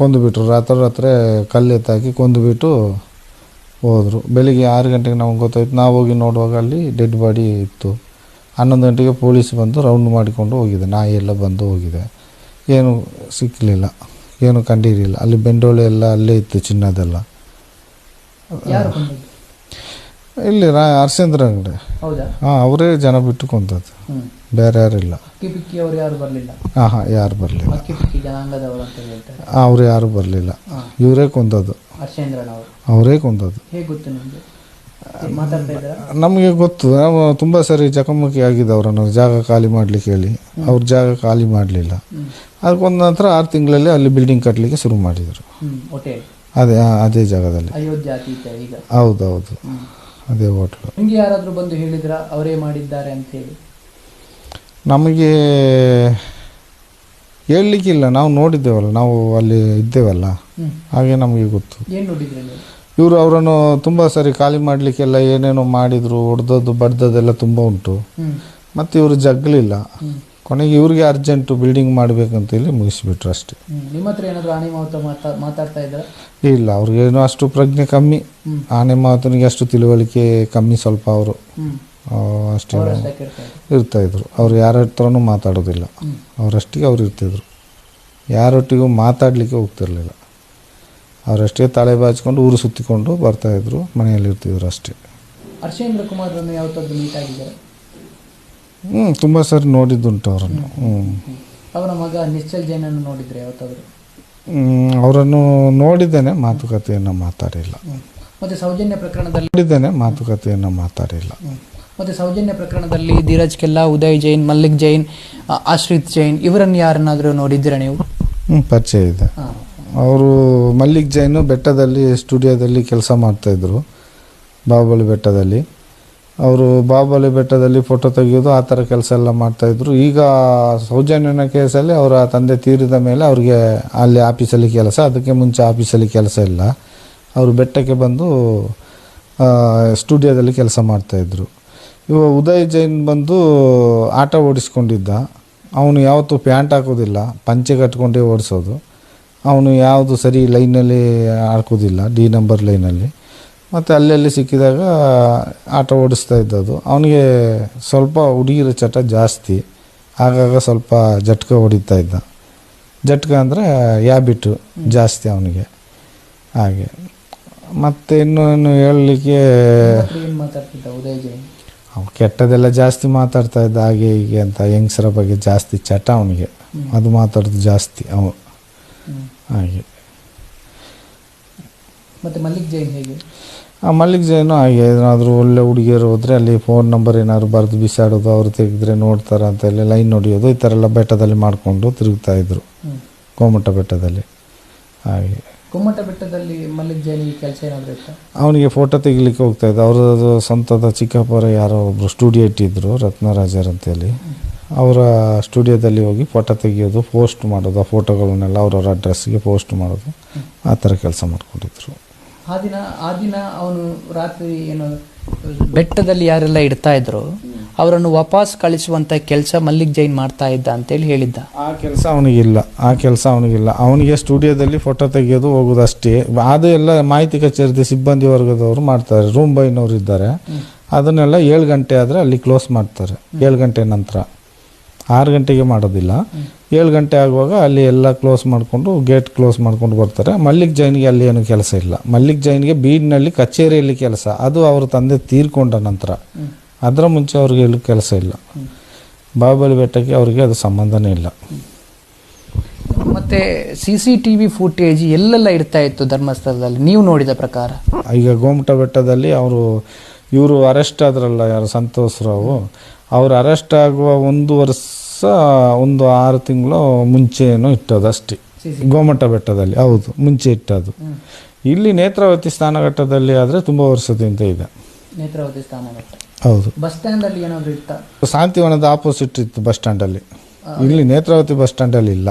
ಕೊಂದುಬಿಟ್ರು. ರಾತ್ರಿ ರಾತ್ರಿ ಕಲ್ಲು ಎತ್ತಾಕಿ ಕೊಂದುಬಿಟ್ಟು ಹೋದರು. ಬೆಳಿಗ್ಗೆ ಆರು ಗಂಟೆಗೆ ನಮ್ಗೆ ಗೊತ್ತಾಯ್ತು, ನಾವು ಹೋಗಿ ನೋಡುವಾಗ ಅಲ್ಲಿ ಡೆಡ್ ಬಾಡಿ ಇತ್ತು. ಹನ್ನೊಂದು ಗಂಟೆಗೆ ಪೊಲೀಸ್ ಬಂದು ರೌಂಡ್ ಮಾಡಿಕೊಂಡು ಹೋಗಿದೆ. ನಾಯಿ ಎಲ್ಲ ಬಂದು ಹೋಗಿದೆ. ಏನು ಸಿಕ್ಕಲಿಲ್ಲ ಏನು ಕಂಡಿರಲಿಲ್ಲ. ಅಲ್ಲಿ ಬೆಂಡೋಳೆ ಎಲ್ಲ ಅಲ್ಲೇ ಇತ್ತು ಚಿನ್ನದೆಲ್ಲ. ಇಲ್ಲಿ ರಾ ಹರ್ಷೇಂದ್ರ ಅಂಗಡಿ. ಹೌದಾ? ಹಾಂ ಅವರೇ ಜನ ಬಿಟ್ಟು ಕೊಂದದ್ದು ಬೇರೆ ಯಾರಿಲ್ಲ. ಅವರು ಯಾರು ಬರಲಿಲ್ಲ? ಹಾಂ ಹಾಂ ಯಾರು ಬರಲಿಲ್ಲ. ಜನಾಂಗದವರು ಅಂತ ಹೇಳ್ತಾರೆ. ಅವರು ಯಾರು ಬರಲಿಲ್ಲ. ಇವರೇ ಕೊಂದದ್ದು ಹರ್ಷೇಂದ್ರನವರು. ಅವರೇ ಕೊಂದದ್ದು ಹೇಗೆ ಗೊತ್ತು ನಿಮಗೆ? ಮಾತಾಡ್ತಾ ಇದ್ದಾರಾ? ನಮಗೆ ಗೊತ್ತು. ನಾವು ತುಂಬ ಸರಿ ಚಕಮಕಿ ಆಗಿದೆ ಅವರನ್ನು ಜಾಗ ಖಾಲಿ ಮಾಡಲಿಕ್ಕೆ ಹೇಳಿ. ಅವ್ರ ಜಾಗ ಖಾಲಿ ಮಾಡಲಿಲ್ಲ. ಅದಕ್ಕೊಂದ ನಂತರ ಆರು ತಿಂಗಳಲ್ಲಿ ಅಲ್ಲಿ ಬಿಲ್ಡಿಂಗ್ ಕಟ್ಟಲಿಕ್ಕೆ ಶುರು ಮಾಡಿದರು. ಹೋಟೆಲ್ ಅದೇ ಆ, ಅದೇ ಜಾಗದಲ್ಲಿ. ಹೌದೌದು ಅತೀತ ಈಗ. ಅದೇ ಹೋಟ್ಲು. ನಿಮಗೆ ಯಾರಾದರೂ ಬಂದು ಹೇಳಿದ್ರ ಅವರೇ ಮಾಡಿದ್ದಾರೆ ಅಂತ ಹೇಳಿ ನಮಗೆ ಹೇಳಲಿಕ್ಕಿಲ್ಲ ನಾವು ನೋಡಿದ್ದೇವಲ್ಲ ನಾವು ಅಲ್ಲಿ ಇದ್ದೇವಲ್ಲ. ಹಾಗೆ ನಮಗೆ ಗೊತ್ತು. ಏನು ನೋಡಿದ್ರಿ ನೀವು? ಇವರು ಅವರನ್ನು ತುಂಬ ಸರಿ ಖಾಲಿ ಮಾಡಲಿಕ್ಕೆಲ್ಲ ಏನೇನೋ ಮಾಡಿದರು ಹೊಡೆದದ್ದು ಬಡ್ದದ್ದೆಲ್ಲ ತುಂಬ ಉಂಟು. ಮತ್ತು ಇವರು ಜಗ್ಲಿಲ್ಲ. ಕೊನೆಗೆ ಇವ್ರಿಗೆ ಅರ್ಜೆಂಟು ಬಿಲ್ಡಿಂಗ್ ಮಾಡಬೇಕಂತ ಹೇಳಿ ಮುಗಿಸ್ಬಿಟ್ರು ಅಷ್ಟೇ. ನಿಮ್ಮ ಹತ್ರ ಏನಾದರೂ ಆನೆ ಮಾವುತ ಮಾತಾ ಮಾತಾಡ್ತಾ ಇದ್ದಾರೆ ಇಲ್ಲ ಅವ್ರಿಗೇನು ಅಷ್ಟು ಪ್ರಜ್ಞೆ ಕಮ್ಮಿ. ಆನೆ ಮಾತನಿಗೆ ಅಷ್ಟು ತಿಳುವಳಿಕೆ ಕಮ್ಮಿ ಸ್ವಲ್ಪ ಅವರು. ಅಷ್ಟೇ ಇರ್ತಾ ಕೇಳ್ತಾ ಇದ್ರು. ಇರ್ತಾಯಿದ್ರು ಅವ್ರು ಯಾರ ಹತ್ರನೂ ಮಾತಾಡೋದಿಲ್ಲ. ಅವರಷ್ಟಿಗೆ ಅವ್ರು ಇರ್ತಿದ್ರು. ಯಾರೊಟ್ಟಿಗೂ ಮಾತಾಡಲಿಕ್ಕೆ ಹೋಗ್ತಿರ್ಲಿಲ್ಲ. ಅವರಷ್ಟೇ ತಲೆ ಬಾಚ್ಕೊಂಡು ಊರು ಸುತ್ತಿಕೊಂಡು ಬರ್ತಾಯಿದ್ರು ಮನೆಯಲ್ಲಿ ಇರ್ತಿದ್ರು ಅಷ್ಟೇ. ಹರ್ಷೇಂದ್ರ ಕುಮಾರ್ ಯಾವತ್ತಾದ್ರೂ ಮೀಟ್ ಆಗಿದ್ದಾರೆ? ಹ್ಞೂ ತುಂಬ ಸರಿ ನೋಡಿದ್ದುಂಟು ಅವರನ್ನು. ಹ್ಞೂ ಅವರ ಮಗ ನಿಶ್ಚಲ್ ಜೈನನ್ನು ನೋಡಿದ್ರೆ ಯಾವತ್ತಾದರೂ? ಅವರನ್ನು ನೋಡಿದ್ದೇನೆ ಮಾತುಕತೆಯನ್ನು ಮಾತಾಡಿಲ್ಲ. ಮತ್ತೆ ಸೌಜನ್ಯ ಪ್ರಕರಣದಲ್ಲಿ ನೋಡಿದ್ದೇನೆ ಮಾತುಕತೆಯನ್ನು ಮಾತಾಡಿಲ್ಲ. ಮತ್ತೆ ಸೌಜನ್ಯ ಪ್ರಕರಣದಲ್ಲಿ ಧೀರಜ್ ಕೆಲ್ಲಾ ಉದಯ್ ಜೈನ್ ಮಲ್ಲಿಕ್ ಜೈನ್ ಆಶ್ರಿತ್ ಜೈನ್ ಇವರನ್ನು ಯಾರನ್ನಾದರೂ ನೋಡಿದ್ದೀರಾ ನೀವು? ಹ್ಞೂ ಪರಿಚಯ ಇದೆ. ಅವರು ಮಲ್ಲಿಕ್ ಜೈನು ಬೆಟ್ಟದಲ್ಲಿ ಸ್ಟುಡಿಯೋದಲ್ಲಿ ಕೆಲಸ ಮಾಡ್ತಾಯಿದ್ರು ಬಾಹುಬಲಿ ಬೆಟ್ಟದಲ್ಲಿ. ಅವರು ಬಾಬಲಿ ಬೆಟ್ಟದಲ್ಲಿ ಫೋಟೋ ತೆಗೆಯೋದು ಆ ಥರ ಕೆಲಸ ಎಲ್ಲ ಮಾಡ್ತಾಯಿದ್ರು ಈಗ ಸೌಜನ್ಯನ ಕೇಸಲ್ಲಿ ಅವರ ತಂದೆ ತೀರಿದ ಮೇಲೆ ಅವ್ರಿಗೆ ಅಲ್ಲಿ ಆಫೀಸಲ್ಲಿ ಕೆಲಸ, ಅದಕ್ಕೆ ಮುಂಚೆ ಆಫೀಸಲ್ಲಿ ಕೆಲಸ ಇಲ್ಲ. ಅವರು ಬೆಟ್ಟಕ್ಕೆ ಬಂದು ಸ್ಟುಡಿಯೋದಲ್ಲಿ ಕೆಲಸ ಮಾಡ್ತಾಯಿದ್ರು ಇವ ಉದಯ್ ಜೈನ್ ಬಂದು ಆಟ ಓಡಿಸ್ಕೊಂಡಿದ್ದ. ಅವನು ಯಾವತ್ತೂ ಪ್ಯಾಂಟ್ ಹಾಕೋದಿಲ್ಲ, ಪಂಚೆ ಕಟ್ಕೊಂಡೇ ಓಡಿಸೋದು. ಅವನು ಯಾವುದು ಸರಿ ಲೈನಲ್ಲಿ ಹಾಕೋದಿಲ್ಲ, ಡಿ ನಂಬರ್ ಲೈನಲ್ಲಿ. ಮತ್ತು ಅಲ್ಲಲ್ಲಿ ಸಿಕ್ಕಿದಾಗ ಆಟ ಓಡಿಸ್ತಾ ಇದ್ದದು ಅವನಿಗೆ ಸ್ವಲ್ಪ ಹುಡುಗಿರ ಚಟ ಜಾಸ್ತಿ. ಆಗಾಗ ಸ್ವಲ್ಪ ಜಟ್ಕ ಹೊಡಿತಾ ಇದ್ದ. ಜಟ್ಕ ಅಂದರೆ ಯಾಬಿಟ್ಟು ಜಾಸ್ತಿ ಅವನಿಗೆ. ಹಾಗೆ. ಮತ್ತು ಇನ್ನೂ ಇನ್ನು ಹೇಳಲಿಕ್ಕೆ ಅವ್ನು ಕೆಟ್ಟದೆಲ್ಲ ಜಾಸ್ತಿ ಮಾತಾಡ್ತಾ ಇದ್ದ. ಹಾಗೆ ಹೀಗೆ ಅಂತ ಹೆಂಗಸರ ಬಗ್ಗೆ ಜಾಸ್ತಿ ಚಟ ಅವನಿಗೆ. ಅದು ಮಾತಾಡೋದು ಜಾಸ್ತಿ ಅವನು ಹಾಗೆ. ಮತ್ತೆ ಮಲ್ಲಿಕ್ ಜೈನ್ ಹೇಗೆ? ಆ ಮಲ್ಲಿಕ್ ಜೈನು ಹಾಗೆ ಏನಾದರೂ ಒಳ್ಳೆ ಹುಡುಗಿಯರು ಹೋದರೆ ಅಲ್ಲಿ ಫೋನ್ ನಂಬರ್ ಏನಾದ್ರು ಬರೆದು ಬಿಸಾಡೋದು ಅವ್ರು ತೆಗೆದ್ರೆ ನೋಡ್ತಾರೆ ಅಂತ ಹೇಳಿ ಲೈನ್ ನೋಡಿಯೋದು ಈ ಥರ ಎಲ್ಲ ಬೆಟ್ಟದಲ್ಲಿ ಮಾಡಿಕೊಂಡು ತಿರುಗ್ತಾ ಇದ್ರು. ಕೋಮಟ ಬೆಟ್ಟದಲ್ಲಿ. ಹಾಗೆ. ಕುಮ್ಮಟ ಬೆಟ್ಟದಲ್ಲಿ ಮಲ್ಲಿಕ್ ಜೈನ್ ಕೆಲಸ ಏನಾದರೂ ಇತ್ತು? ಅವನಿಗೆ ಫೋಟೋ ತೆಗಿಲಿಕ್ಕೆ ಹೋಗ್ತಾ ಇದ್ದ. ಅವ್ರದ್ದು ಸ್ವಂತದ ಚಿಕ್ಕಪ್ಪರ ಯಾರೋ ಒಬ್ಬರು ಸ್ಟುಡಿಯೋ ಇಟ್ಟಿದ್ರು ರತ್ನರಾಜರ್ ಅಂತೇಳಿ ಅವರ ಸ್ಟುಡಿಯೋದಲ್ಲಿ ಹೋಗಿ ಫೋಟೋ ತೆಗಿಯೋದು ಪೋಸ್ಟ್ ಮಾಡೋದು ಆ ಫೋಟೋಗಳನ್ನೆಲ್ಲ ಅವ್ರವ್ರ ಅಡ್ರೆಸ್ಗೆ ಪೋಸ್ಟ್ ಮಾಡೋದು ಆ ಥರ ಕೆಲಸ ಮಾಡ್ಕೊಂಡಿದ್ರು. ಆ ದಿನ ಆ ದಿನ ಅವನು ರಾತ್ರಿ ಏನು ಬೆಟ್ಟದಲ್ಲಿ ಯಾರೆಲ್ಲ ಇಡ್ತಾ ಇದ್ರು ಅವರನ್ನು ವಾಪಸ್ ಕಳಿಸುವಂತ ಕೆಲಸ ಮಲ್ಲಿಕ್ ಜೈನ್ ಮಾಡ್ತಾ ಇದ್ದ ಅಂತೇಳಿ ಹೇಳಿದ್ದ. ಆ ಕೆಲಸ ಅವನಿಗಿಲ್ಲ ಆ ಕೆಲಸ ಅವನಿಗಿಲ್ಲ. ಅವನಿಗೆ ಸ್ಟುಡಿಯೋದಲ್ಲಿ ಫೋಟೋ ತೆಗೆಯೋದು ಹೋಗೋದು ಅಷ್ಟೇ ಅದು ಎಲ್ಲ ಮಾಹಿತಿ ಕಚೇರಿ ಸಿಬ್ಬಂದಿ ವರ್ಗದವರು ಮಾಡ್ತಾರೆ ರೂಮ್ ಬೈನವರು ಇದ್ದಾರೆ. ಅದನ್ನೆಲ್ಲ ಏಳು ಗಂಟೆ ಆದರೆ ಅಲ್ಲಿ ಕ್ಲೋಸ್ ಮಾಡ್ತಾರೆ ಏಳು ಗಂಟೆ ನಂತರ. ಆರು ಗಂಟೆಗೆ ಮಾಡೋದಿಲ್ಲ. ಏಳು ಗಂಟೆ ಆಗುವಾಗ ಅಲ್ಲಿ ಎಲ್ಲ ಕ್ಲೋಸ್ ಮಾಡಿಕೊಂಡು ಗೇಟ್ ಕ್ಲೋಸ್ ಮಾಡ್ಕೊಂಡು ಬರ್ತಾರೆ. ಮಲ್ಲಿಕ್ ಜೈನ್ಗೆ ಅಲ್ಲಿ ಏನು ಕೆಲಸ ಇಲ್ಲ. ಮಲ್ಲಿಕ್ ಜೈನ್ಗೆ ಬೀಡ್ನಲ್ಲಿ ಕಚೇರಿಯಲ್ಲಿ ಕೆಲಸ. ಅದು ಅವ್ರ ತಂದೆ ತೀರ್ಕೊಂಡ ನಂತರ. ಅದರ ಮುಂಚೆ ಅವ್ರಿಗೆ ಎಲ್ಲೂ ಕೆಲಸ ಇಲ್ಲ. ಬಾಹುಬಲಿ ಬೆಟ್ಟಕ್ಕೆ ಅವರಿಗೆ ಅದು ಸಂಬಂಧನೇ ಇಲ್ಲ. ಮತ್ತೆ C C T V footage ಎಲ್ಲೆಲ್ಲ ಇಡ್ತಾ ಇತ್ತು ಧರ್ಮಸ್ಥಳದಲ್ಲಿ? ನೀವು ನೋಡಿದ ಪ್ರಕಾರ? ಈಗ ಗೋಮಟ ಬೆಟ್ಟದಲ್ಲಿ ಅವರು ಇವರು ಅರೆಸ್ಟ್ ಆದ್ರಲ್ಲ ಯಾರು ಸಂತೋಷ್ ರಾವು. ಅವ್ರು ಅರೆಸ್ಟ್ ಆಗುವ ಒಂದು ವರ್ಷ ಒಂದು ಆರು ತಿಂಗಳು ಮುಂಚೆನೂ ಇಟ್ಟದ್ದು ಅಷ್ಟೇ. ಗೋಮಠ ಬೆಟ್ಟದಲ್ಲಿ. ಹೌದು ಮುಂಚೆ ಇಟ್ಟದ್ದು. ಇಲ್ಲಿ ನೇತ್ರಾವತಿ ಸ್ನಾನಘಟ್ಟದಲ್ಲಿ ಆದರೆ ತುಂಬ ವರ್ಷದಿಂದ ಇದೆ. ನೇತ್ರಾವತಿ ಹೌದು. ಬಸ್ ಸ್ಟ್ಯಾಂಡ್ ಅಲ್ಲಿ ಏನಾದ್ರು ಇತ್ತ? ಶಾಂತಿವನದ ಆಪೋಸಿಟ್ ಇತ್ತು ಬಸ್ ಸ್ಟ್ಯಾಂಡಲ್ಲಿ. ಇಲ್ಲಿ ನೇತ್ರಾವತಿ ಬಸ್ ಸ್ಟ್ಯಾಂಡಲ್ಲಿ ಇಲ್ಲ.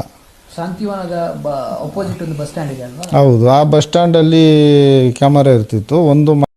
ಶಾಂತಿವನದ ಆಪೋಸಿಟ್ ಒಂದು ಬಸ್ ಸ್ಟ್ಯಾಂಡ್ ಇದೆ ಹೌದು ಆ ಬಸ್ ಸ್ಟ್ಯಾಂಡಲ್ಲಿ ಕ್ಯಾಮರಾ ಇರ್ತಿತ್ತು. ಒಂದು